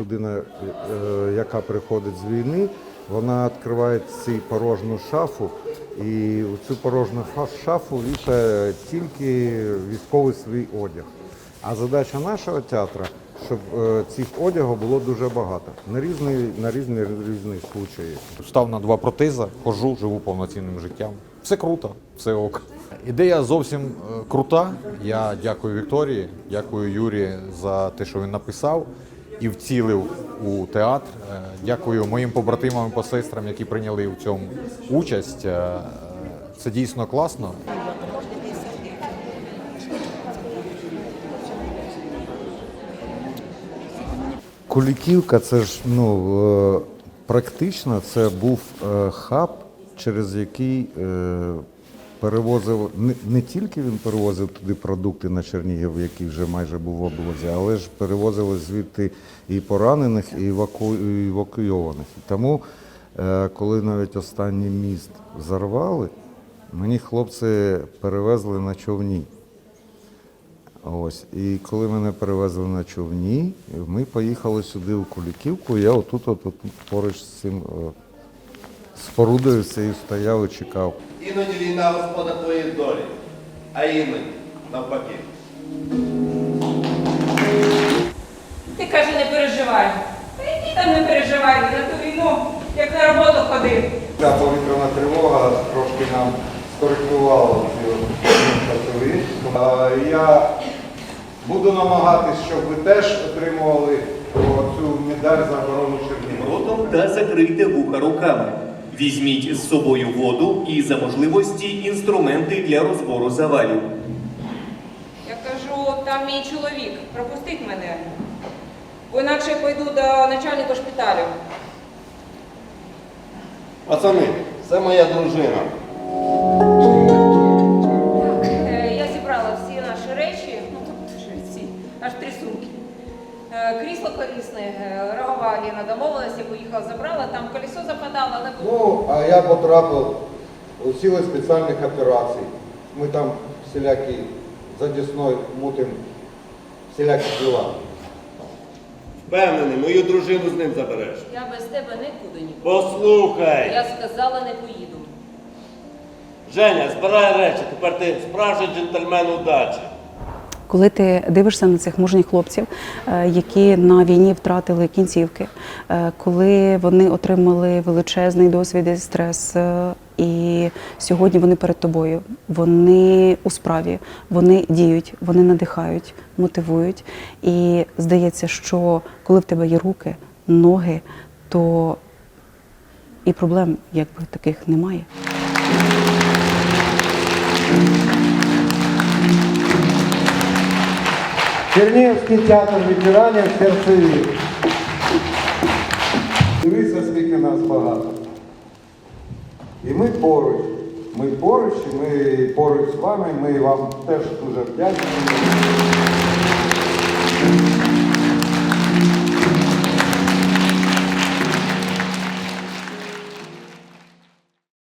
людина, е, яка приходить з війни, вона відкриває цю порожню шафу, і у цю порожню шафу вішає тільки військовий свій одяг. А задача нашого театру, щоб е, цих одягу було дуже багато на різні, на різні, різні случаї. Став на два протеза, хожу, живу повноцінним життям. Все круто, все ок. Ідея зовсім е, крута. Я дякую Вікторії, дякую Юрі за те, що він написав і вцілив у театр. Е, Дякую моїм побратимам і посестрам, які прийняли в цьому участь. Е, Це дійсно класно. Куліківка це ж ну е, практично це був хаб, через який перевозив не, не тільки він перевозив туди продукти на Чернігів, який вже майже був в облозі, але ж перевозили звідти і поранених, і еваку... і евакуйованих. Тому, е, коли навіть останній міст зарвали, мені хлопці перевезли на човні. Ось. І коли мене перевезли на човні, ми поїхали сюди у Куліківку. Я отут, от, от, поруч з цим е, спорудою цією стояв і чекав. Іноді війна господа твоєї долі, а іноді навпаки. Ти каже, не переживай. Та який там не переживай, на ту війну, як на роботу ходив. Ця повітряна тривога трошки нам скоректувала ці часові. Я буду намагатись, щоб ви теж отримували цю медаль за оборону Чернігова. ротом та закрийте вуха руками. Візьміть з собою воду і за можливості інструменти для розбору завалів. Я кажу, там мій чоловік, пропустіть мене. Бо інакше я пойду до начальника шпиталю. Пацани, це моя дружина. Крісло колісне, е, рогова Ліна домовилася, я поїхала, забрала, там колесо западало, але Ну, а я потрапив у сили спеціальних операцій. Ми там всілякі за Дісною мутим всілякі діла. Впевнений, мою дружину з ним забереш. я без тебе нікуди не поїду. Послухай, Я сказала, не поїду. Женя, збирай речі, тепер ти справжній джентльмен удачі. Коли ти дивишся на цих мужніх хлопців, е, які на війні втратили кінцівки, е, коли вони отримали величезний досвід і стрес, е, і сьогодні вони перед тобою, вони у справі, вони діють, вони надихають, мотивують. І здається, що коли в тебе є руки, ноги, то і проблем якби таких немає. Чернігівський театр ветеранів Серцеві. Дивіться, скільки нас багато. І ми поруч. Ми поруч, ми поруч з вами. Ми вам теж дуже вдячні.